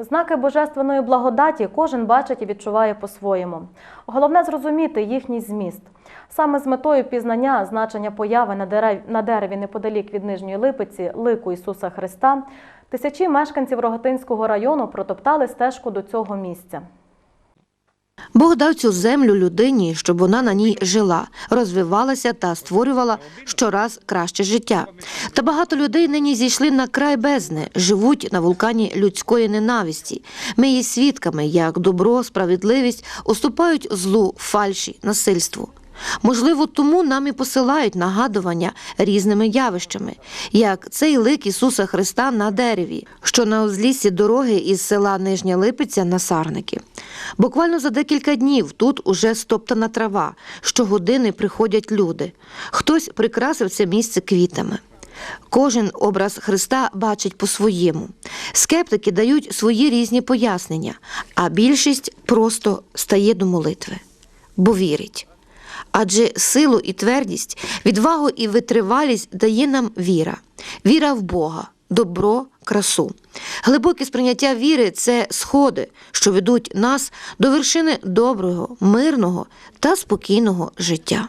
Знаки божественної благодаті кожен бачить і відчуває по-своєму. Головне зрозуміти їхній зміст. Саме з метою пізнання значення появи на дерев- на дереві неподалік від Нижньої Липиці лику Ісуса Христа, тисячі мешканців Рогатинського району протоптали стежку до цього місця. Бог дав цю землю людині, щоб вона на ній жила, розвивалася та створювала щораз краще життя. Та багато людей нині зійшли на край бездни, живуть на вулкані людської ненависті. Ми є свідками, як добро, справедливість уступають злу, фальші, насильству. Можливо, тому нам і посилають нагадування різними явищами, як цей лик Ісуса Христа на дереві, що на узліссі дороги із села Нижня Липиця на Сарники. Буквально за декілька днів тут уже стоптана трава, щогодини приходять люди. Хтось прикрасив це місце квітами. Кожен образ Христа бачить по-своєму. Скептики дають свої різні пояснення, а більшість просто стає до молитви, бо вірить. Адже силу і твердість, відвагу і витривалість дає нам віра, віра в Бога, добро, красу. Глибоке сприйняття віри це сходи, що ведуть нас до вершини доброго, мирного та спокійного життя.